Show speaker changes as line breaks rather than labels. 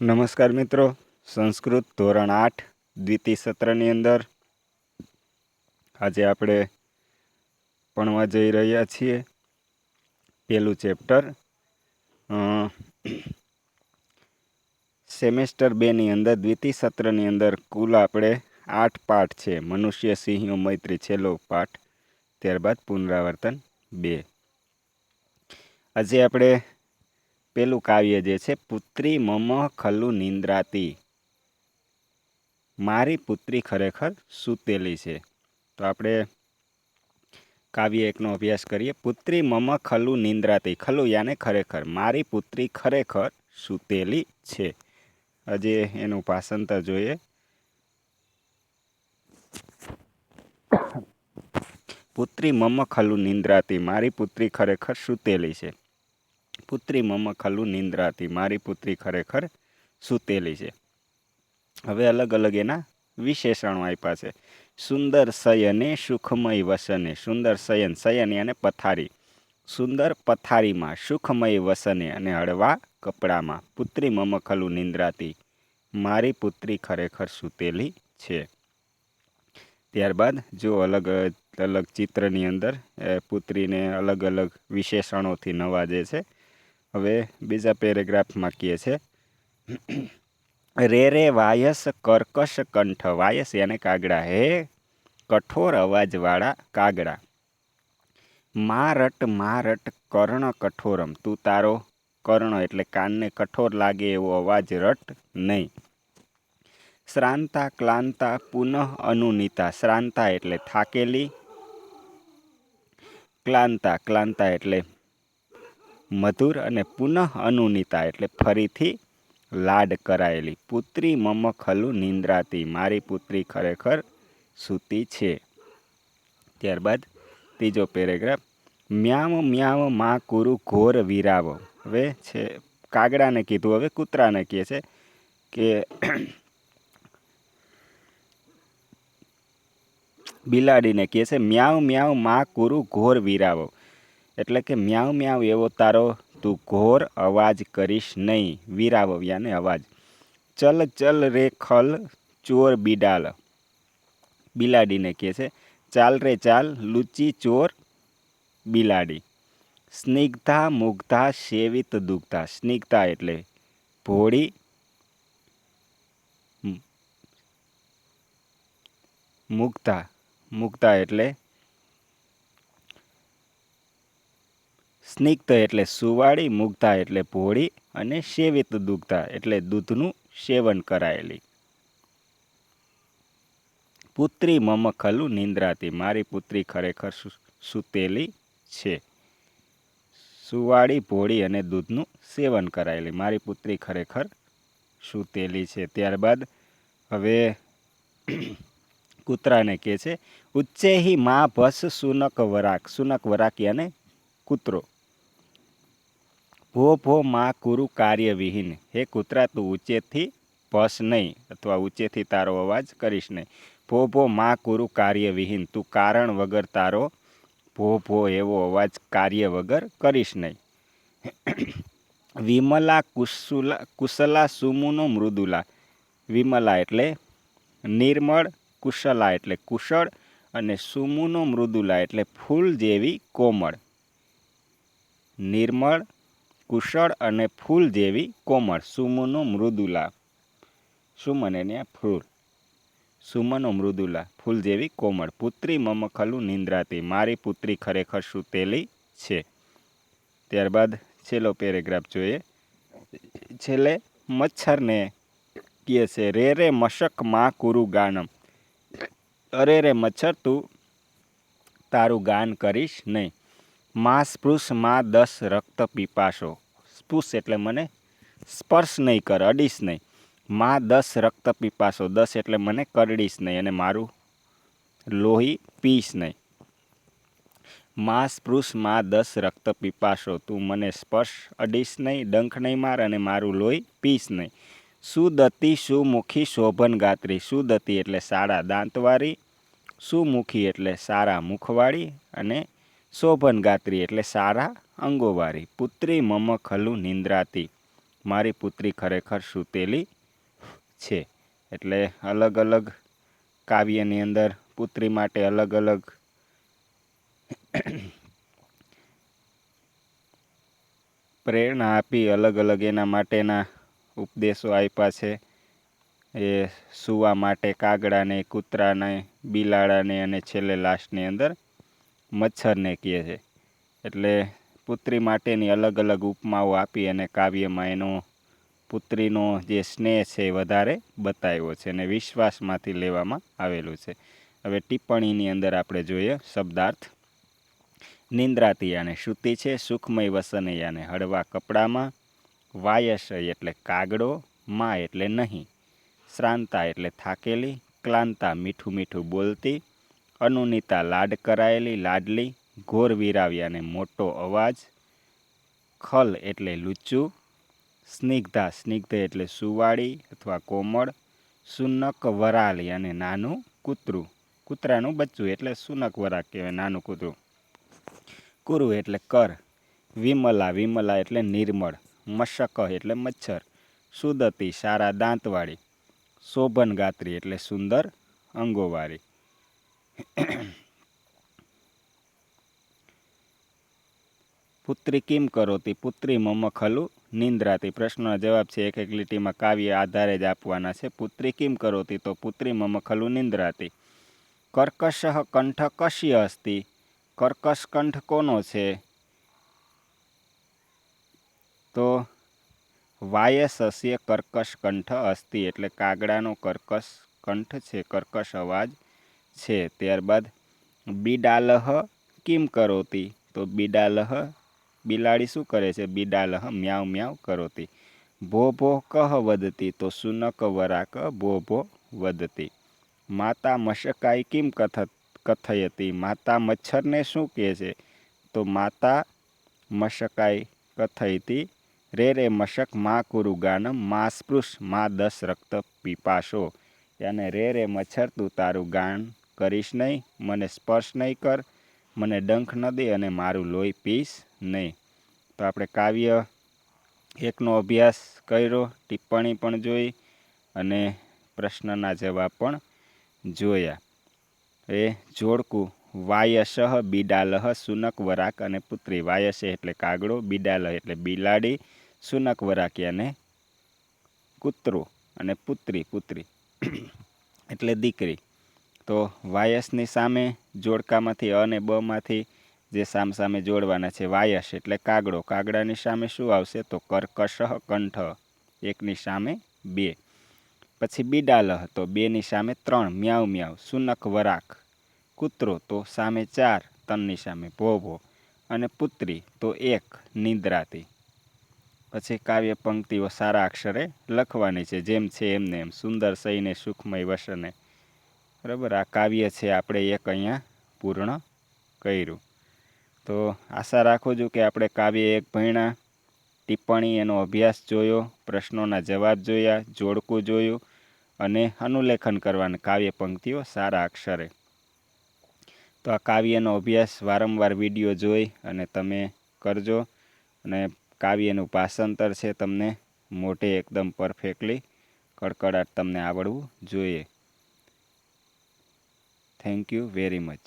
નમસ્કાર મિત્રો, સંસ્કૃત ધોરણ આઠ, દ્વિતીય સત્રની અંદર આજે આપણે ભણવા જઈ રહ્યા છીએ. પહેલું ચેપ્ટર સેમેસ્ટર બેની અંદર, દ્વિતીય સત્રની અંદર કુલ આપણે આઠ પાઠ છે, મનુષ્ય, સિંહો, મૈત્રી, છેલ્લો પાઠ, ત્યારબાદ પુનરાવર્તન બે. આજે આપણે પેલું કાવ્ય જે છે, પુત્રી મમ ખલ્લુ નિંદ્રાતી. મારી પુત્રી ખરેખર સૂતેલી છે. તો આપણે કાવ્ય એકનો અભ્યાસ કરીએ. પુત્રી મમ ખલ્લુ નિંદ્રાતી. ખલ્લુ યાને ખરેખર? મારી પુત્રી ખરેખર સૂતેલી છે. આજે એનું ભાષાંતર જોઈએ. પુત્રી મમ ખલ્લુ નિંદ્રાતી. મારી પુત્રી ખરેખર સૂતેલી છે. પુત્રી મમ ખલ્લુ નિંદ્રાતી. મારી પુત્રી ખરેખર સૂતેલી છે. હવે અલગ અલગ એના વિશેષણો આપ્યા છે. સુંદર શયને સુખમય વસને. સુંદર શયન શયન અને પથારી. સુંદર પથારીમાં સુખમય વસને અને હળવા કપડામાં. પુત્રી મમ ખલ્લુ નિંદ્રાતી. મારી પુત્રી ખરેખર સૂતેલી છે. ત્યારબાદ જો અલગ અલગ ચિત્રની અંદર પુત્રીને અલગ અલગ વિશેષણોથી નવાજે છે હવે બીજા પેરેગ્રાફમાં કહે છે રે રે વાયસ કર્કશ કંઠ, વાયસ યાને કાગડા હે, કઠોર અવાજવાળા કાગડા. મારટ મારટ કર્ણ કઠોરમ, તું તારો કર્ણ એટલે કાનને કઠોર લાગે એવો અવાજ રટ નહીં. શ્રાંતા, ક્લાંતા, પુનઃ અનુનીતા, શ્રાંતા એટલે થાકેલી, ક્લાંતા ક્લાંતા એટલે મધુર અને પુનઃ અનુનીતા એટલે ફરીથી લાડ કરાયેલી. પુત્રી મમ ખલુ નિંદ્રાતી. મારી પુત્રી ખરેખર સૂતી છે. ત્યારબાદ ત્રીજો પેરેગ્રાફ. મ્યામ મ્યામ, મા કુરુ ઘોર વીરાવો. હવે છે, કાગડાને કીધું. હવે કૂતરાને કહે છે કે બિલાડીને કહે છે મ્યાવ મ્યાવ મા કુરુ ઘોર વીરાવો. એટલે કે મ્યાવ મ્યાવ એવો તારો, તું ઘોર અવાજ કરીશ નહીં. વીરાવવ્યાને અવાજ. ચલ ચલ રે ખલ, ચોર બિડાલ. બિલાડીને કહે છે, ચાલ રે ચાલ, લુચી ચોર બિલાડી. સ્નિગ્ધા મુગ્ધા સેવિત દુગ્ધા. સ્નિગ્ધા એટલે ભોળી. મુગ્ધા. મુગ્ધા એટલે સ્નિગ્ધ એટલે સુવાળી મુગ્ધા એટલે ભોળી અને સેવિત દુગ્ધા એટલે દૂધનું સેવન કરાયેલી. પુત્રી મમ ખલું નિંદ્રાતી. મારી પુત્રી ખરેખર સૂતેલી છે. સુવાળી, ભોળી અને દૂધનું સેવન કરાયેલી. મારી પુત્રી ખરેખર સૂતેલી છે. ત્યારબાદ હવે કૂતરાને કહે છે, ઉચ્ચેહી મા ભસ સુનક વરાક. સુનક વરાક યાને કૂતરો. ભો ભો, મા, કુરુ કાર્યવિહીન હે કૂતરા, તું ઊંચેથી ભસ નહીં, અથવા ઊંચેથી તારો અવાજ કરીશ નહીં. ભો ભો, મા, કુરુ કાર્યવિહીન તું કારણ વગર તારો ભો ભો એવો અવાજ કાર્ય વગર કરીશ નહીં. વિમલા કુશુલા કુશલા સુમુનો મૃદુલા. વિમલા એટલે નિર્મળ કુશલા એટલે કુશળ અને સુમુનો મૃદુલા એટલે ફૂલ જેવી કોમળ. નિર્મળ કુશળ અને ફૂલ જેવી કોમળ સુમનો મૃદુલા. સુમન એને ફૂલ. સુમનો મૃદુલા, ફૂલ જેવી કોમળ. પુત્રી મમ ખલું નિંદ્રાતી. મારી પુત્રી ખરેખર સૂતેલી છે. ત્યારબાદ છેલ્લો પેરેગ્રાફ જોઈએ. છેલ્લે મચ્છરને કહે છે, રે રે મશકમાં કુરુ ગાનમ. અરે રે મચ્છર, તું તારું ગાન કરીશ નહીં. માં સ્પૃશ, માં દસ રક્ત પીપાશો. સ્પૃશ એટલે મને? સ્પર્શ નહીં કર, અડીશ નહીં. માં દસ રક્ત પીપાશો. દસ એટલે મને કરડીશ નહીં અને મારું લોહી પીશ નહીં. માં સ્પૃશ, માં દસ રક્ત પીપાશો. તું મને સ્પર્શ, અડીશ નહીં, ડંખ નહીં માર અને મારું લોહી પીશ નહીં. સુદતી, સુમુખી, શોભન ગાત્રી. સુદતી એટલે સારા દાંતવાળી. સુમુખી એટલે સારા મુખવાળી અને શોભન ગાત્રી એટલે સારા અંગોવારી પુત્રી મમ ખલુ નિંદ્રાતી. મારી પુત્રી ખરેખર સૂતેલી છે. એટલે અલગ અલગ કાવ્યની અંદર પુત્રી માટે અલગ અલગ પ્રેરણા આપી, અલગ અલગ એના માટેના ઉપદેશો આપ્યા છે. એ સૂવા માટે કાગડાને, કૂતરાને, બિલાડાને અને છેલ્લે લાસ્ટની અંદર મચ્છરને કહે છે. એટલે પુત્રી માટેની અલગ અલગ ઉપમાઓ આપી અને કાવ્યમાં એનો પુત્રીનો જે સ્નેહ છે એ વધારે બતાવ્યો છે અને વિશ્વાસમાંથી લેવામાં આવેલું છે. હવે ટિપ્પણીની અંદર આપણે જોઈએ શબ્દાર્થ. નિંદ્રાતિયાને શ્રુતિ છે, સુખમય વસન યાને હળવા કપડામાં, વાયસય એટલે કાગડો, માં એટલે નહીં, શ્રાંતા એટલે થાકેલી, ક્લાંતા મીઠું મીઠું બોલતી અનુનિતા લાડ કરાયેલી, લાડલી, ઘોર વિરાવ્યાને મોટો અવાજ, ખલ એટલે લુચ્ચું, સ્નિગ્ધા, સ્નિગ્ધ એટલે સુવાળી અથવા કોમળ, સુનક વરાલી અને નાનું કૂતરું. કૂતરાનું બચ્ચું એટલે સુનક વરાક કહેવાય, નાનું કૂતરું. કુરુ એટલે કર, વિમલા વિમલા એટલે નિર્મળ, મશક એટલે મચ્છર, સુદતી સારા દાંતવાળી શોભન ગાત્રી એટલે સુંદર અંગોવાળી. પુત્રી કિમ કરોતી પુત્રી મમ ખલું? નિંદ્રાતી પ્રશ્નનો જવાબ છે એક એક લીટીમાં કાવ્ય આધારે જ આપવાના છે. પુત્રી કિમ કરોતી તો? પુત્રી મમ ખલું નિંદ્રાતી કર્કશ કંઠ કશ્ય અસ્તિ? કર્કશ કંઠ કોનો છે? તો વાયસસ્ય કર્કશ કંઠ અસ્તિ, એટલે કાગડાનો કર્કશ કંઠ છે, કર્કશ અવાજ. છે. ત્યારબાદ બિડાલહ કિમ કરોતી? તો બિડાલહ બિલાડી શું કરે છે? બિડાલહ મ્યાવ મ્યાવ કરોતી. ભો ભો કહ વધતી? તો સુનક વરાક ભો ભો વધતી. માતા મશકાઈ કિમ કથ, કથયતી? માતા મચ્છરને શું કહે છે? તો માતા મશકાઈ કથયતી, રે રે મશક મા કુરુ ગાન મા સ્પૃશ, મા દસ રક્ત પીપાશો. અને રે રે મચ્છર તું તારું ગાન કરીશ નહીં, મને સ્પર્શ નહીં કર, મને ડંખ ન દે અને મારું લોહી પીશ નહીં. તો આપણે કાવ્ય એકનો અભ્યાસ કર્યો, ટિપ્પણી પણ જોઈ અને પ્રશ્નના જવાબ પણ જોયા. એ જોડકું વાયસહ બિડાલહ સુનક વરાક અને પુત્રી. વાયસે એટલે કાગડો બિડાલહ એટલે બિલાડી, સુનક વરાકિયાને કૂતરો અને પુત્રી પુત્રી. એટલે દીકરી. તો વાયસની સામે જોડકામાંથી અ અને બમાંથી જે સામ સામે જોડવાના છે, વાયસ એટલે કાગડો. કાગડાની સામે શું આવશે? તો કર્કશ, કંઠ. એકની સામે બે. પછી બિડાલહ તો બેની સામે ત્રણ. મ્યાવ મ્યાવ સુનક, વરાક. કૂતરો, તો સામે ચાર. તનની સામે ભોભો. અને પુત્રી, તો એક. નિંદ્રાતી. પછી કાવ્ય પંક્તિઓ સારા અક્ષરે લખવાની છે, જેમ છે એમને એમ. સુંદર સહીને સુખમય વસને બરાબર? આ કાવ્ય છે આપણે એક અહીંયા પૂર્ણ કર્યું. તો આશા રાખું છું કે આપણે કાવ્ય એક ભણ્યા, ટિપ્પણી એનો અભ્યાસ જોયો, પ્રશ્નોના જવાબ જોયા, જોડકું જોયું અને અનુલેખન કરવાના કાવ્ય પંક્તિઓ સારા અક્ષરે. તો આ કાવ્યનો અભ્યાસ વારંવાર વીડિયો જોઈ અને તમે કરજો અને કાવ્યનું ભાષાંતર છે તમને મોઢે એકદમ પરફેક્ટલી કડકડાટ તમને આવડવું જોઈએ. thank you very much.